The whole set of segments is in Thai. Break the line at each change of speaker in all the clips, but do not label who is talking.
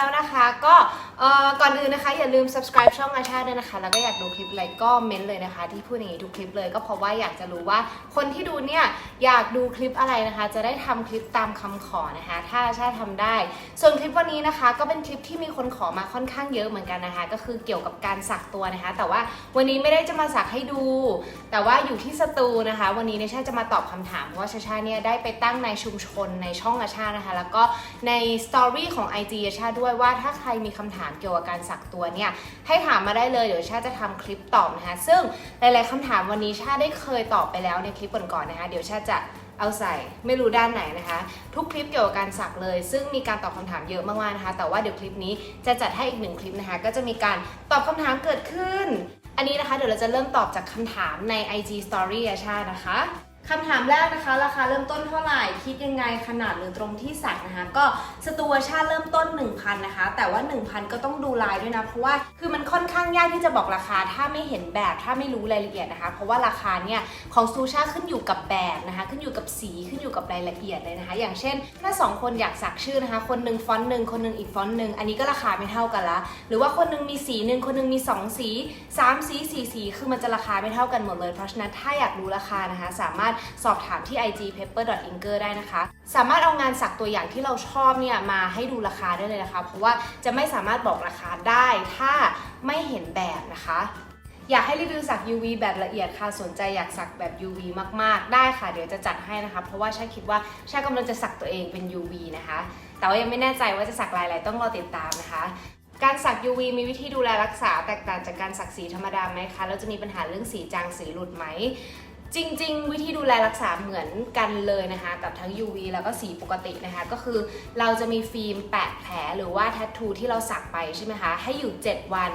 แล้วนะคะ ก็ ก่อนอื่นนะคะอย่าลืม subscribe ช่องอาชาด้วยนะคะ แล้วก็อยากดูคลิปอะไรก็เม้นเลยนะคะ ที่พูดอย่างนี้ทุกคลิปเลย ก็เพราะว่าอยากจะรู้ว่าคนที่ดูเนี่ยอยากดูคลิปอะไรนะคะ จะได้ทำคลิปตามคำขอนะคะ ถ้าอาชาทำได้ ส่วนคลิปวันนี้นะคะ ก็เป็นคลิปที่มีคนขอมาค่อนข้างเยอะเหมือนกันนะคะ ก็คือเกี่ยวกับการสักตัวนะคะ แต่ว่าวันนี้ไม่ได้จะมาสักให้ดู แต่ว่าอยู่ที่สตูนะคะ วันนี้เนี่ยชาจะมาตอบคำถามเพราะว่าชาชาเนี่ยได้ไปตั้งในชุมชนในช่องอาชานะคะ แล้วก็ในสตอรี่ของ IG อาชาด้วยว่าถ้าใครมีคำถามเกี่ยวกับการสักตัวเนี่ยให้ถามมาได้เลยเดี๋ยวชาจะทำคลิปตอบนะคะ ซึ่งหลายๆคำถามวันนี้ชาได้เคยตอบไปแล้วในคลิปก่อนๆนะคะ เดี๋ยวชาจะเอาใส่ไม่รู้ด้านไหนนะคะ ทุกคลิปเกี่ยวกับการสักเลย ซึ่งมีการตอบคำถามเยอะมากๆนะคะ แต่ว่าเดี๋ยวคลิปนี้จะจัดให้อีกหนึ่งคลิปนะคะ ก็จะมีการตอบคำถามเกิดขึ้น อันนี้นะคะเดี๋ยวเราจะเริ่มตอบจากคำถามใน IG Story อาชานะคะ คำถามแรกนะคะ ราคาเริ่มต้นเท่าไหร่คิดยังไงขนาดหรือตรงที่สักนะคะก็สตูอาชาเริ่มต้น 1,000นะคะ แต่ว่า 1,000 ก็ต้องดูลายด้วยนะเพราะว่าคือมันค่อนข้างยากที่จะบอกราคาถ้าไม่เห็นแบบถ้าไม่รู้รายละเอียดนะคะ เพราะว่าราคาเนี่ยของซูชาขึ้นอยู่กับแบบนะคะ ขึ้นอยู่กับสีขึ้นอยู่กับรายละเอียดเลยนะคะ อย่างเช่น ถ้าสองคนอยากสักชื่อนะคะ คนหนึ่งฟอนต์หนึ่งคนหนึ่งอีกฟอนต์หนึ่งอันนี้ก็ราคาไม่เท่ากันละหรือว่าคนหนึงมีสีหนึ่งคนหนึงมี 2 สี 3 สี4สีคือมันจะราคาไม่เท่ากันหมดเลยเพราะฉะนั้นถ้าอยากรู้ราคานะคะ สามารถสอบถามที่ IG paper inker ได้นะคะ สามารถเอางานสักตัวอย่างที่เราชอบเนี่ยมาให้ดูราคาได้เลยนะคะ เพราะว่าจะไม่สามารถบอกราคาได้ถ้าไม่เห็นแบบนะคะอยากให้รีวิวสัก UV แบบละเอียดค่ะ สนใจอยากสักแบบ UV มากๆ ได้ค่ะ เดี๋ยวจะจัดให้นะคะ เพราะว่าชาคิดว่าชากำลังจะสักตัวเองเป็น UV นะคะ แต่ว่ายังไม่แน่ใจว่าจะสักลายอะไรต้องรอติดตามนะคะ การสัก UV มีวิธีดูแลรักษาแตกต่างจากการสักสีธรรมดาไหมคะ แล้วจะมีปัญหาเรื่องสีจางสีหลุดไหม จริง ๆ วิธีดูแลรักษาเหมือนกันเลยนะคะ กับทั้ง UV แล้วก็สีปกตินะคะ ก็คือเราจะมีฟิล์มแปะแผลหรือว่าแทททูที่เราสักไปใช่ไหมคะให้อยู่ 7 วัน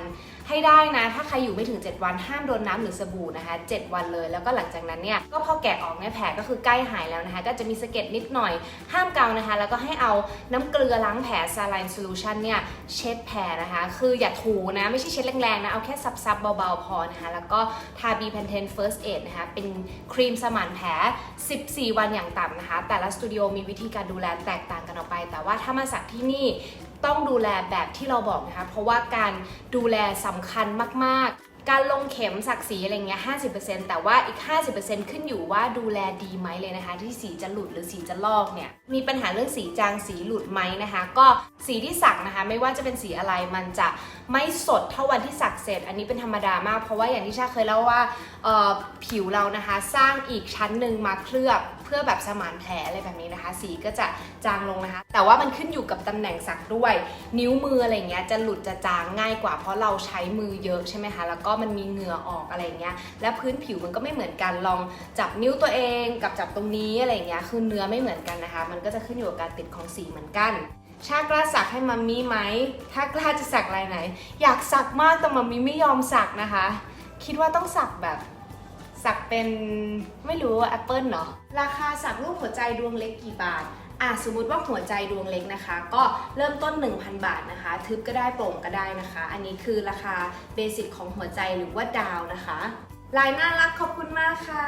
ให้ได้นะ ถ้าใครอยู่ไม่ถึง 7 วันห้ามโดนน้ำหรือสบู่นะคะ 7 วันเลย แล้วก็หลังจากนั้นเนี่ยก็พอแกะออกเนี่ยแผลก็คือใกล้หายแล้วนะคะ ก็จะมีสะเก็ดนิดหน่อย ห้ามเกานะคะ แล้วก็ให้เอาน้ำเกลือล้างแผล saline solution เนี่ยเช็ดแผลนะคะ คืออย่าถูนะ ไม่ใช่เช็ดแรงๆนะ เอาแค่ซับๆเบาๆพอนะคะ แล้วก็ทา B Pantene First Aid นะคะ เป็นครีมสมานแผล 14 วันอย่างต่ำนะคะ แต่ละสตูดิโอมีวิธีการดูแลแตกต่างกันออกไป แต่ว่าถ้ามาสักที่นี่ต้องดูแลแบบที่เราบอกนะคะ เพราะว่าการดูแลสำคัญมาก ๆ การลงเข็มสักสีอะไรเงี้ย50%แต่ว่าอีก 50%ขึ้นอยู่ว่าดูแลดีไหมเลยนะคะ ที่สีจะหลุดหรือสีจะลอกเนี่ย มีปัญหาเรื่องสีจางสีหลุดไหมนะคะ ก็สีที่สักนะคะ ไม่ว่าจะเป็นสีอะไรมันจะไม่สดเท่าวันที่สักเสร็จ อันนี้เป็นธรรมดามาก เพราะว่าอย่างที่ชาเคยเล่าว่าผิวเรานะคะ สร้างอีกชั้นหนึ่งมาเคลือบเพื่อแบบสมานแผลอะไรแบบนี้นะคะ สีก็จะจางลงนะคะ แต่ว่ามันขึ้นอยู่กับตำแหน่งสักด้วย นิ้วมืออะไรเงี้ยจะหลุดจะจางง่ายกว่าเพราะเราใช้มือเยอะใช่ไหมคะแล้วก็มันมีเหงื่อออกอะไรเงี้ยและพื้นผิวมันก็ไม่เหมือนกันลองจับนิ้วตัวเองกับจับตรงนี้อะไรเงี้ยคือเนื้อไม่เหมือนกันนะคะ มันก็จะขึ้นอยู่กับการติดของสีเหมือนกันชากล้าสักให้มัมมี่ไหม ถ้ากล้าจะสักลายไหน อยากสักมากแต่มัมมี่ไม่ยอมสักนะคะ คิดว่าต้องสักแบบ สักเป็นไม่รู้แอปเปิลเนาะราคาสักรูปหัวใจดวงเล็กกี่บาทอะสมมุติว่าหัวใจดวงเล็กนะคะ ก็เริ่มต้น 1,000 บาทนะคะ ทึบก็ได้โปร่งก็ได้นะคะ อันนี้คือราคาเบสิกของหัวใจหรือว่าดาวนะคะลายน่ารักขอบคุณมากค่ะ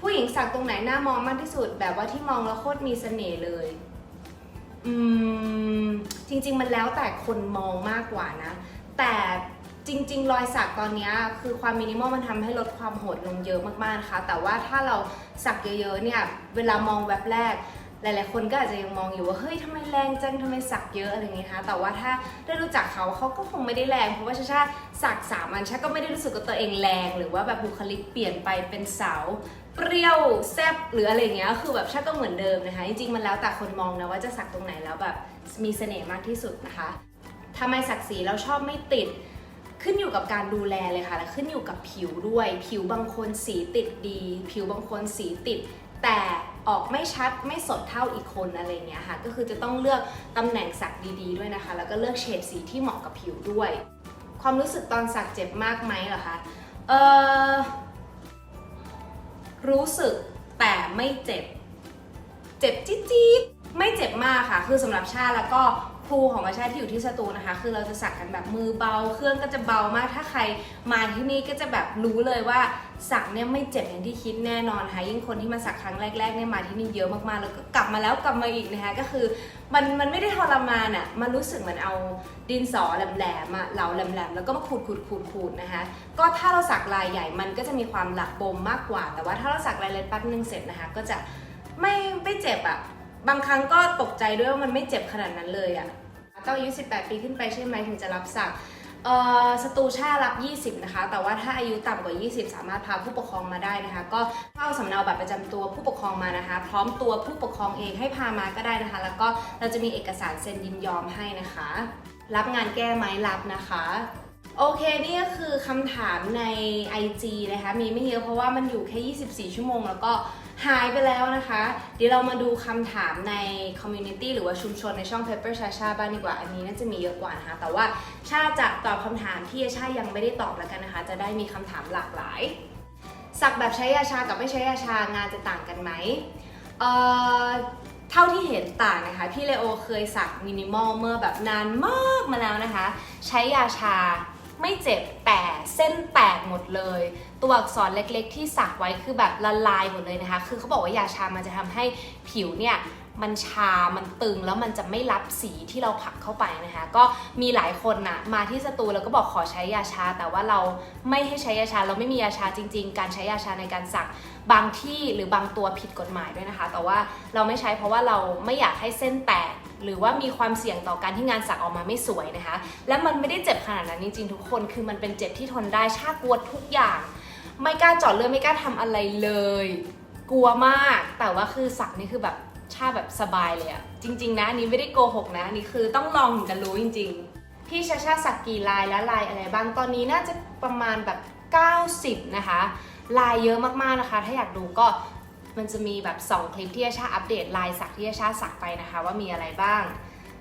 ผู้หญิงสักตรงไหนหน้ามองมากที่สุด แบบว่าที่มองแล้วโคตรมีเสน่ห์เลยอืมจริงๆมันแล้วแต่คนมองมากกว่านะ แต่ จริง ๆ รอยสักตอนนี้คือความมินิมอลมันทำให้ลดความโหดลงเยอะมากๆนะคะ แต่ว่าถ้าเราสักเยอะๆเนี่ยเวลามองแวบแรก หลายๆ คนก็อาจจะยังมองอยู่ว่าเฮ้ยทำไมแรงจังทำไมสักเยอะอะไรอย่างเงี้ยนะคะแต่ว่าถ้าได้รู้จักเขาเขาก็คงไม่ได้แรงเพราะว่าชาชาสักสามอันชาก็ไม่ได้รู้สึกว่าตัวเองแรง หรือว่าแบบบุคลิกเปลี่ยนไปเป็นสาวเปรี้ยวแซบหรืออะไรเงี้ยคือแบบชาก็เหมือนเดิมนะคะจริงๆมันแล้วแต่คนมองนะว่าจะสักตรงไหนแล้วแบบมีเสน่ห์มากที่สุดนะคะทำไมสักสีเราชอบไม่ติด ขึ้นอยู่กับการดูแลเลยค่ะและขึ้นอยู่กับผิวด้วย ผิวบางคนสีติดดี ผิวบางคนสีติด แต่ออกไม่ชัดไม่สดเท่าอีกคนอะไรเงี้ยค่ะ ก็คือจะต้องเลือกตำแหน่งสักดีๆด้วยนะคะ แล้วก็เลือกเฉดสีที่เหมาะกับผิวด้วย ความรู้สึกตอนสักเจ็บมากไหมเหรอคะเออรู้สึกแต่ไม่เจ็บ เจ็บจี๊ดๆไม่เจ็บมากค่ะ คือสำหรับชาแล้วก็ ครูของอาชาที่อยู่ที่สตูนะคะ คือเราจะสักกันแบบมือเบา เครื่องก็จะเบามาก ถ้าใครมาที่นี่ก็จะแบบรู้เลยว่าสักเนี่ยไม่เจ็บอย่างที่คิดแน่นอนค่ะยิ่งคนที่มาสักครั้งแรกๆเนี่ยมาที่นี่เยอะมากๆ แล้วก็กลับมาแล้วกลับมาอีกนะคะก็คือมันมันไม่ได้ทรมานอะ่ะมันรู้สึกเหมือนเอาดินสอแหลมๆอะเหลาแหลมๆแล้วก็มาขูดขูดขูดขูดนะคะก็ถ้าเราสักลายใหญ่มันก็จะมีความหลักบมมากกว่า แต่ว่าถ้าเราสักลายเล็กแป๊บนึงเสร็จนะคะก็จะไม่ไม่เจ็บอะ บางครั้งก็ตกใจด้วยว่ามันไม่เจ็บขนาดนั้นเลยอะต้องอายุ 18 ปีขึ้นไปใช่ไหมถึงจะรับสักเอ่อสตูชารับ 20 นะคะ แต่ว่าถ้าอายุต่ำกว่า 20 สามารถพาผู้ปกครองมาได้นะคะ ก็เอาสำเนาบัตรประจำตัวผู้ปกครองมานะคะ พร้อมตัวผู้ปกครองเองให้พามาก็ได้นะคะ แล้วก็เราจะมีเอกสารเซ็นยินยอมให้นะคะ รับงานแก้ไหมรับนะคะ โอเค นี่ก็คือคำถามใน IG นะคะ มีไม่เยอะเพราะว่ามันอยู่แค่ 24 ชั่วโมง แล้วก็หายไปแล้วนะคะ เดี๋ยวเรามาดูคำถามใน community หรือว่าชุมชนในช่อง Paper Chacha บ้างดีกว่า อันนี้น่าจะมีเยอะกว่านะคะ แต่ว่าชาจะตอบคำถามที่ชายังไม่ได้ตอบแล้วกันนะคะ จะได้มีคำถามหลากหลาย สักแบบใช้ยาชากับไม่ใช้ยาชางานจะต่างกันไหมเอ่อเท่าที่เห็นต่างนะคะ พี่เลโอเคยสักมินิมอลเมื่อแบบนานมากมาแล้วนะคะ ใช้ยาชา ไม่เจ็บแต่เส้นแตกหมดเลย ตัวอักษรเล็กๆ ที่สักไว้คือแบบละลายหมดเลยนะคะ คือเขาบอกว่ายาชามันจะทำให้ผิวเนี่ยมันชา มันตึง แล้วมันจะไม่รับสีที่เราผักเข้าไปนะคะ ก็มีหลายคนนะมาที่สตูแล้วก็บอกขอใช้ยาชา แต่ว่าเราไม่ให้ใช้ยาชา เราไม่มียาชาจริง ๆ การใช้ยาชาในการสักบางที่หรือบางตัวผิดกฎหมายด้วยนะคะ แต่ว่าเราไม่ใช้เพราะว่าเราไม่อยากให้เส้นแตก หรือว่ามีความเสี่ยงต่อการที่งานสักออกมาไม่สวยนะคะ และมันไม่ได้เจ็บขนาดนั้นจริงๆทุกคนคือมันเป็นเจ็บที่ทนได้ชากลัวทุกอย่าง ไม่กล้าจอดเลือไม่กล้าทำอะไรเลย กลัวมาก แต่ว่าคือสักนี่คือแบบชาแบบสบายเลยอะจริง ๆ นะนนี้ไม่ได้โกหกนะนนี่คือต้องลองถึงจะรู้จริง ๆ พี่ชาชาสักกี่ลายและลายอะไรบ้างตอนนี้น่าจะประมาณแบบ 90 นะคะลายเยอะมากๆนะคะ ถ้าอยากดูก็ มันจะมีแบบ 2 คลิปที่อาชาอัปเดตลายสักที่อาชาสักไปนะคะ ว่ามีอะไรบ้าง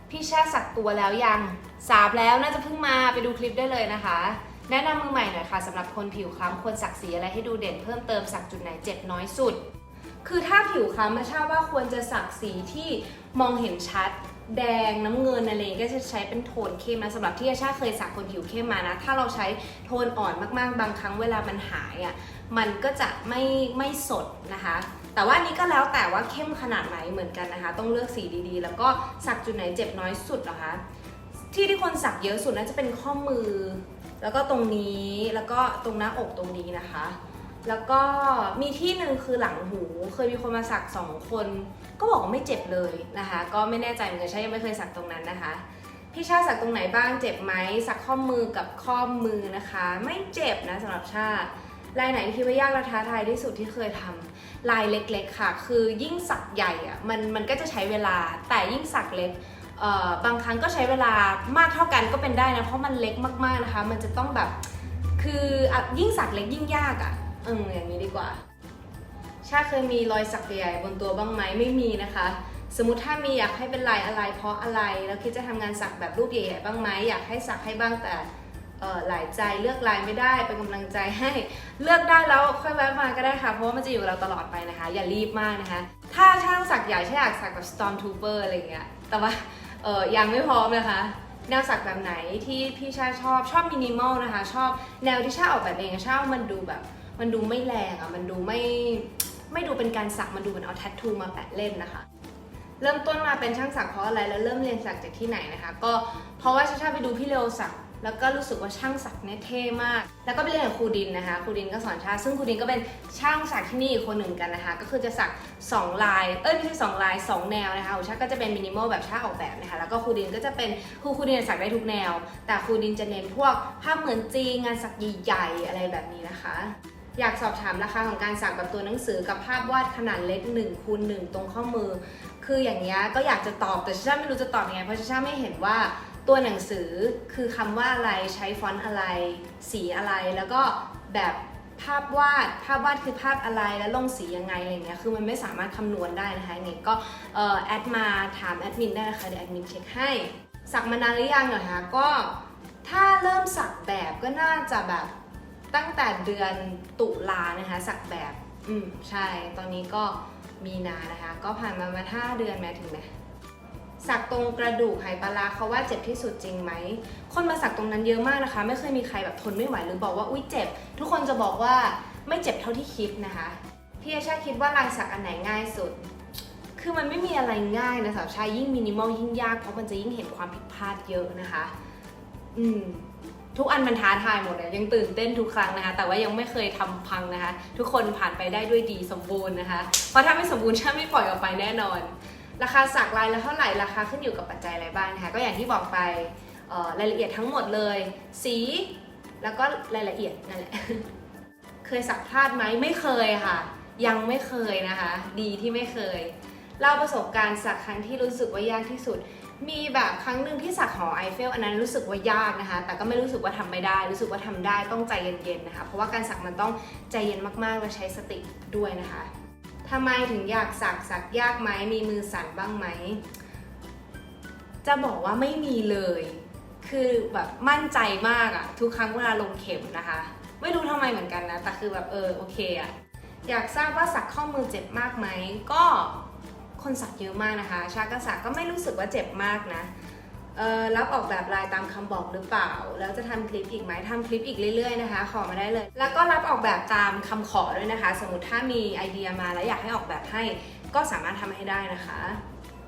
พี่ชาสักตัวแล้วยังสาบแล้วน่าจะเพิ่งมาไปดูคลิปได้เลยนะคะ แนะนำมือใหม่หน่อยค่ะสำหรับคนผิวคล้ำควรสักสีอะไรให้ดูเด่นเพิ่มเติมสักจุดไหนเจ็บน้อยสุด คือถ้าผิวคล้ำมาชาว่าควรจะสักสีที่มองเห็นชัดแดงน้ำเงินอะไรก็จะใช้เป็นโทนเข้มนะสำหรับที่อาชาเคยสักคนผิวเข้มมานะ ถ้าเราใช้โทนอ่อนมากๆ บางครั้งเวลามันหายอะมันก็จะไม่ไม่สดนะคะ แต่ว่านี้ก็แล้วแต่ว่าเข้มขนาดไหนเหมือนกันนะคะ ต้องเลือกสีดีๆ แล้วก็สักจุดไหนเจ็บน้อยสุดเหรอคะที่ที่คนสักเยอะสุดน่าจะเป็นข้อมือ แล้วก็ตรงนี้แล้วก็ตรงหน้าอกตรงนี้นะคะ แล้วก็มีที่หนึ่งคือหลังหูเคยมีคนมาสักสองคน ก็บอกว่าไม่เจ็บเลยนะคะ ก็ไม่แน่ใจเหมือนกันใช่ยังไม่เคยสักตรงนั้นนะคะพี่ชาสักตรงไหนบ้างเจ็บไหมสักข้อมือกับข้อมือนะคะ ไม่เจ็บนะสำหรับชา ลายไหนที่ว่ายากและท้าทายที่สุดที่เคยทำลายเล็กๆค่ะ คือยิ่งสักใหญ่อะมันมันก็จะใช้เวลาแต่ยิ่งสักเล็กบางครั้งก็ใช้เวลามากเท่ากันก็เป็นได้นะ เพราะมันเล็กมากๆนะคะ มันจะต้องแบบคืออยิ่งสักเล็กยิ่งยากอะ่ะเอออย่างนี้ดีกว่า ชาเคยมีรอยสักใหญ่บนตัวบ้างไหมไม่มีนะคะ สมมติถ้ามีอยากให้เป็นลายอะไรเพราะอะไร แล้วคิดจะทำงานสักแบบรูปใหญ่ๆบ้างไหมอยากให้สักให้บ้างแต่ หลายใจเลือกลายไม่ได้เป็นกำลังใจให้เลือกได้แล้วค่อยแวะมาก็ได้ค่ะเพราะว่ามันจะอยู่กับเราตลอดไปนะคะ อย่ารีบมากนะคะ ถ้าช่างสักใหญ่ใช่อยากสักแบบ Stormtrooper อะไรเงี้ยแต่ว่าเออยังไม่พร้อมนะคะแนวสักแบบไหนที่พี่ชาชอบชอบมินิมอลนะคะ ชอบแนวที่ชาออกแบบเองชาว่ามันดูแบบ มันดูไม่แรงอะมันดูไม่ไม่ดูเป็นการสักมันดูเหมือนเอาแทททูมาแปะเล่นนะคะเริ่มต้นมาเป็นช่างสักเพราะอะไรแล้วเริ่มเรียนสักจากที่ไหนนะคะ ก็เพราะว่าชาชาไปดูพี่เลโอสัก แล้วก็รู้สึกว่าช่างสักเนี่ยเท่มาก แล้วก็ไปเรียนกับครูดินนะคะ ครูดินก็สอนชาซึ่งครูดินก็เป็นช่างสักที่นี่อีกคนหนึ่งกันนะคะ ก็คือจะสัก2ลาย เอ้ยไม่ใช่2ลาย 2 แนวนะคะของชาก็จะเป็นมินิมอลแบบชาออกแบบนะคะ แล้วก็ครูดินก็จะเป็นครูครูดินสักได้ทุกแนว แต่ครูดินจะเน้นพวกภาพเหมือนจริงงานสักใหญ่ๆอะไรแบบนี้นะคะอยากสอบถามราคาของการสักแบบตัวหนังสือกับภาพวาดขนาดเล็ก1คูณ1ตรงข้อมือ คืออย่างเงี้ยก็อยากจะตอบแต่ชาไม่รู้จะตอบยังไงเพราะชาไม่เห็นว่า ตัวหนังสือคือคำว่าอะไรใช้ฟอนต์อะไร สีอะไรแล้วก็แบบภาพวาดภาพวาดคือภาพอะไรแล้วลงสียังไงอะไรเงี้ยคือมันไม่สามารถคำนวณได้นะคะยังไงก็เออแอดมาถามแอดมินได้นะคะเดี๋ยวแอดมินเช็คให้สักมานานหรือยังเหรอคะก็ถ้าเริ่มสักแบบก็น่าจะแบบตั้งแต่เดือนตุลานะคะสักแบบ อืมใช่ตอนนี้ก็มีนานะคะ ก็ผ่านมามาห้าเดือนแม้ถึงไหม สักตรงกระดูกไหปลาร้าเขาว่าเจ็บที่สุดจริงไหม คนมาสักตรงนั้นเยอะมากนะคะ ไม่เคยมีใครแบบทนไม่ไหวหรือบอกว่าอุ้ยเจ็บ ทุกคนจะบอกว่าไม่เจ็บเท่าที่คิดนะคะพี่อาชาคิดว่าลายสักอันไหนง่ายสุด คือมันไม่มีอะไรง่ายนะสาวชายยิ่งมินิมอลยิ่งยากเพราะมันจะยิ่งเห็นความผิดพลาดเยอะนะคะ อืมทุกอันมันท้าทายหมดเลยยังตื่นเต้นทุกครั้งนะคะ แต่ว่ายังไม่เคยทำพังนะคะ ทุกคนผ่านไปได้ด้วยดีสมบูรณ์นะคะ เพราะถ้าไม่สมบูรณ์ชาไม่ปล่อยออกไปแน่นอน ราคาสักลายละเท่าไหร่ราคาขึ้นอยู่กับปัจจัยอะไรบ้างนะคะก็อย่างที่บอกไปรายละเอียดทั้งหมดเลย สีแล้วก็รายละเอียดนั่นแหละเคยสักพลาดไหมไม่เคยค่ะ ยังไม่เคยนะคะ ดีที่ไม่เคยเล่าประสบการณ์สักครั้งที่รู้สึกว่ายากที่สุด มีแบบครั้งหนึ่งที่สักหอไอเฟลอันนั้นรู้สึกว่ายากนะคะ แต่ก็ไม่รู้สึกว่าทำไม่ได้ รู้สึกว่าทำได้ต้องใจเย็นๆนะคะ เพราะว่าการสักมันต้องใจเย็นมากๆและใช้สติด้วยนะคะ ทำไมถึงอยากสักสักยากไหมมีมือสั่นบ้างไหม จะบอกว่าไม่มีเลย คือแบบมั่นใจมากอะทุกครั้งเวลาลงเข็มนะคะ ไม่รู้ทำไมเหมือนกันนะ แต่คือแบบเออโอเคอะอยากทราบว่าสักข้อมือเจ็บมากไหม ก็คนสักเยอะมากนะคะ ชาก็สักก็ไม่รู้สึกว่าเจ็บมากนะ รับออกแบบลายตามคำบอกหรือเปล่า แล้วจะทำคลิปอีกไหมทำคลิปอีกเรื่อยๆนะคะ ขอมาได้เลย แล้วก็รับออกแบบตามคำขอด้วยนะคะ สมมติถ้ามีไอเดียมาแล้วอยากให้ออกแบบให้ก็สามารถทำให้ได้นะคะ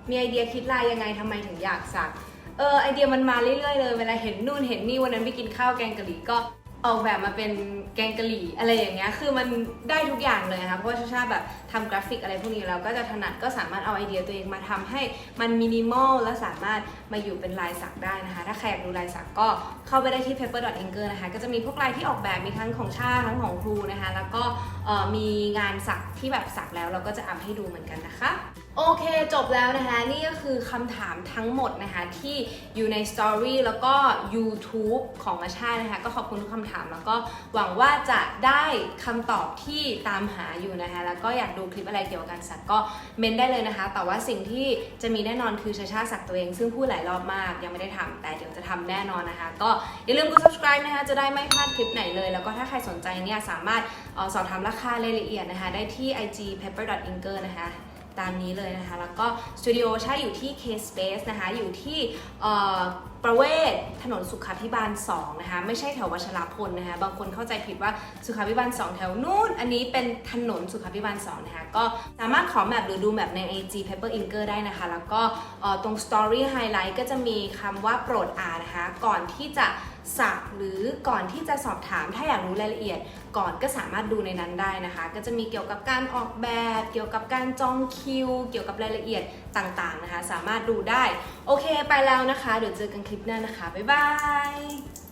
มีไอเดียคิดลายยังไงทำไมถึงอยากสักเออไอเดียมันมาเรื่อยๆเลย เวลาเห็นนู่นเห็นนี่วันนั้นไปกินข้าวแกงกะหรี่ก็ ออกแบบมาเป็นแกงกะหรี่อะไรอย่างเงี้ย คือมันได้ทุกอย่างเลยนะคะ เพราะว่าชาชาแบบทำกราฟิกอะไรพวกนี้แล้วก็จะถนัดก็สามารถเอาไอเดียตัวเองมาทำให้มันมินิมอลและสามารถมาอยู่เป็นลายสักได้นะคะ ถ้าใครอยากดูลายสักก็เข้าไปได้ที่ paper dot anchor นะคะ ก็จะมีพวกลายที่ออกแบบมีทั้งของชาทั้งของครูนะคะ แล้วก็เอ่อมีงานสักที่แบบสักแล้วเราก็จะอัพให้ดูเหมือนกันนะคะ โอเค บแล้วนะคะนี่ก็คือคำถามทั้งหมดนะคะที่อยู่ในสตอรี่แล้วก็ YouTube ของอาชานะคะก็ขอบคุณทุกคำถามแล้วก็หวังว่าจะได้คำตอบที่ตามหาอยู่นะคะแล้วก็อยากดูคลิปอะไรเกี่ยวกับการสักก็เมนได้เลยนะคะ แต่ว่าสิ่งที่จะมีแน่นอนคือชาชาสักตัวเอง ซึ่งพูดหลายรอบมากยังไม่ได้ทำแต่เดี๋ยวจะทำแน่นอนนะคะ ก็อย่าลืมกด subscribe นะคะจะได้ไม่พลาดคลิปไหนเลย แล้วก็ถ้าใครสนใจเนี่ยสามารถออสอบถามราคารายละเอียดนะคะได้ที่ IG pepper i n k e r นะคะ ตามนี้เลยนะคะ แล้วก็สตูดิโอใช่อยู่ที่ K Space นะคะ อยู่ที่ประเวศถนนสุขาพิบาล 2 นะคะ ไม่ใช่แถววัชรพลนะคะ บางคนเข้าใจผิดว่าสุขาพิบาล 2 แถวนู้น อันนี้เป็นถนนสุขาพิบาล 2 นะคะ ก็สามารถขอแมปหรือดูแมปใน IG Pepper Inker ได้นะคะ แล้วก็ตรง Story Highlight ก็จะมีคำว่าโปรดอ่านนะคะ ก่อนที่จะ สักหรือก่อนที่จะสอบถามถ้าอยากรู้รายละเอียด ก่อนก็สามารถดูในนั้นได้นะคะ ก็จะมีเกี่ยวกับการออกแบบ เกี่ยวกับการจองคิว เกี่ยวกับรายละเอียดต่างๆนะคะ สามารถดูได้ โอเคไปแล้วนะคะ เดี๋ยวเจอกันคลิปหน้านะคะ บ๊ายบาย